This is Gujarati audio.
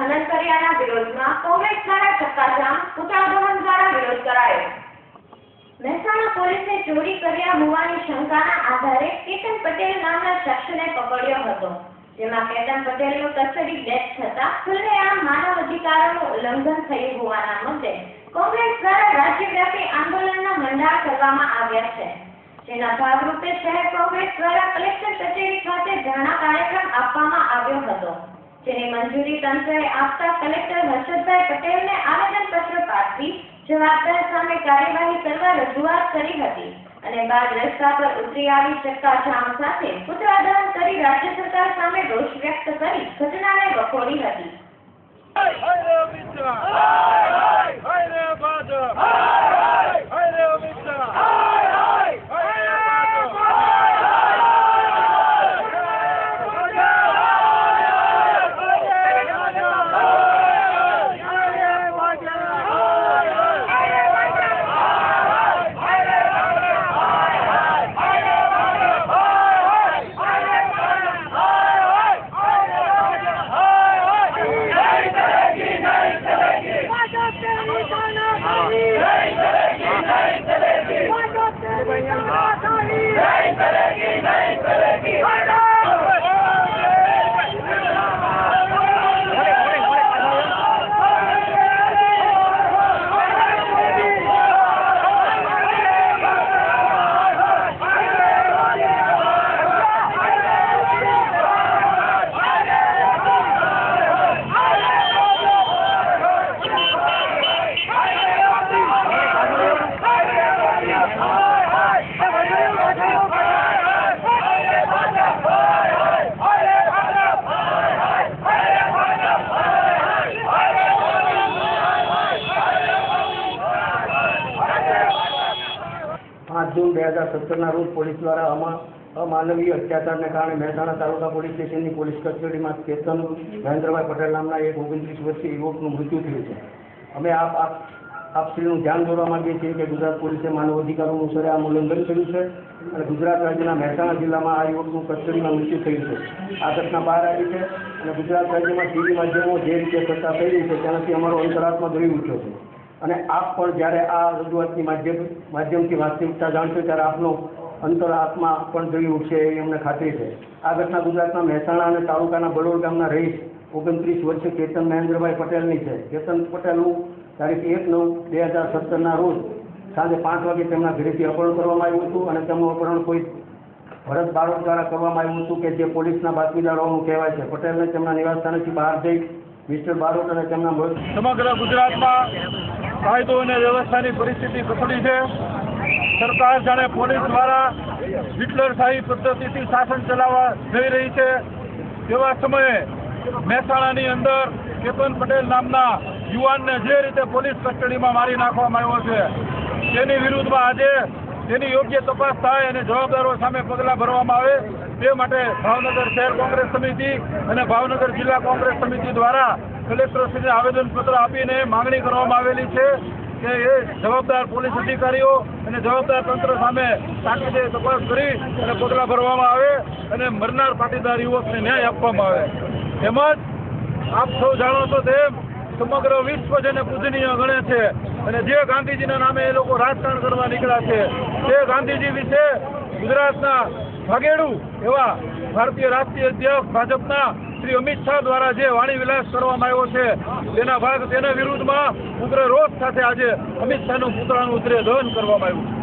ખનન કર્યાના વિરોધમાં કોંગ્રેસ દ્વારા ચક્કાજામ પુતળા દહન દ્વારા વિરોધ કરાયો. મહેસાણા પોલીસે ચોરી કર્યા હોવાની શંકાના આધારે કેતન પટેલ નામના શખ્સને પકડ્યો હતો. જેમાં કેતન પટેલનું કસ્ટડી ડેથ થતા ખુલ્લેઆમ માનવ અધિકારોનું ઉલ્લંઘન થયું હોવાના મુદ્દે કોંગ્રેસ દ્વારા રાજ્યવ્યાપી આંદોલનના મંડાણ કરવામાં આવ્યા છે. જેના ભાગરૂપે શહેર કોંગ્રેસ દ્વારા કલેક્ટર કચેરી ખાતે ધરણા કાર્યક્રમ આપવામાં આવ્યો હતો. મંજૂરી તંત્રએ આપતા કલેક્ટર હર્ષદભાઈ પટેલને આવેદનપત્ર પાઠવી જવાબદાર સામે કાર્યવાહી કરવા રજૂઆત કરી હતી અને બાદ રસ્તા પર ઉતરી આવી ચક્કાજામ સાથે પુતળા કરી રાજ્ય સરકાર સામે રોષ વ્યક્ત કરી ઘટનાને વખોડી હતી. પાંચ જૂન બે હજાર સત્તરના રોજ પોલીસ દ્વારા અમા, અમાનવીય અત્યાચારને કારણે મહેસાણા તાલુકા પોલીસ સ્ટેશનની પોલીસ કચેરીમાં કેતન મહેન્દ્રભાઈ પટેલ નામના એક ઓગણત્રીસ વર્ષીય યુવકનું મૃત્યુ થયું છે. અમે આપ આપ આપશ્રીનું ધ્યાન દોરવા માંગીએ છીએ કે ગુજરાત પોલીસે માનવ અધિકારોનું સરેઆમ ઉલ્લંઘન કર્યું છે અને ગુજરાત રાજ્યના મહેસાણા જિલ્લામાં આ યુવકનું કસ્ટડીમાં મૃત્યુ થયું છે. આ ઘટના બહાર આવી છે અને ગુજરાત રાજ્યમાં ટીવી માધ્યમો જે રીતે ચર્ચા થઈ રહી છે તેનાથી અમારો અંતરાત્મા દોરી ઉઠ્યો છે. અને આપ પણ જ્યારે આ રજૂઆતની માધ્યમ, માધ્યમથી વાસ્તવિકતા જાણશો ત્યારે આપનો અંતરાત્મા પણ જોઈ ઉઠશે એવી અમને ખાતરી છે. આ ઘટના ગુજરાતના મહેસાણા અને તાલુકાના બલોડ ગામના રહીશ ઓગણત્રીસ વર્ષે કેતન મહેન્દ્રભાઈ પટેલની છે. કેતન પટેલનું તારીખ એક નવ બે હજાર સત્તરના રોજ સાંજે પાંચ વાગે તેમના ઘરેથી અપહરણ કરવામાં આવ્યું હતું અને તેમનું અપહરણ કોઈ ભરત બારોટ દ્વારા કરવામાં આવ્યું હતું કે જે પોલીસના બાતમીદારોનું કહેવાય છે. પટેલને તેમના નિવાસસ્થાનેથી બહાર જઈ મિસ્ટર બારોટ અને તેમના સમગ્ર ગુજરાતમાં કાયદો અને વ્યવસ્થાની પરિસ્થિતિ કથળી છે. સરકાર જાણે પોલીસ દ્વારા હિટલરશાહી પદ્ધતિથી શાસન ચલાવવા જઈ રહી છે. તેવા સમયે મહેસાણાની અંદર કેતન પટેલ નામના યુવાનને જે રીતે પોલીસ કસ્ટડીમાં મારી નાખવામાં આવ્યો છે, તેની વિરુદ્ધમાં આજે તેની યોગ્ય તપાસ થાય અને જવાબદારો સામે પગલાં ભરવામાં આવે, તે માટે ભાવનગર શહેર કોંગ્રેસ સમિતિ અને ભાવનગર જિલ્લા કોંગ્રેસ સમિતિ દ્વારા કલેક્ટરશ્રીને આવેદનપત્ર આપીને માંગણી કરવામાં આવેલી છે કે એ જવાબદાર પોલીસ અધિકારીઓ અને જવાબદાર તંત્ર સામે તાકીદે તપાસ કરી અને પગલાં ભરવામાં આવે અને મરનાર પાટીદાર યુવકને ન્યાય આપવામાં આવે. તેમજ આપ સૌ જાણો છો તેમ સમગ્ર વિશ્વ જેને પૂજનીય ગણે છે અને જે ગાંધીજીના નામે એ લોકો રાજકારણ કરવા નીકળ્યા છે તે ગાંધીજી વિશે ગુજરાતના ભાગેડુ એવા ભારતીય રાષ્ટ્રીય અધ્યક્ષ ભાજપના શ્રી અમિત શાહ દ્વારા જે વાણી વિલાસ કરવામાં આવ્યો છે, તેના ભાગ, તેના વિરુદ્ધમાં ઉગ્ર રોષ સાથે આજે અમિત શાહનું પુતળાનું ઉતરે દહન કરવામાં આવ્યું છે.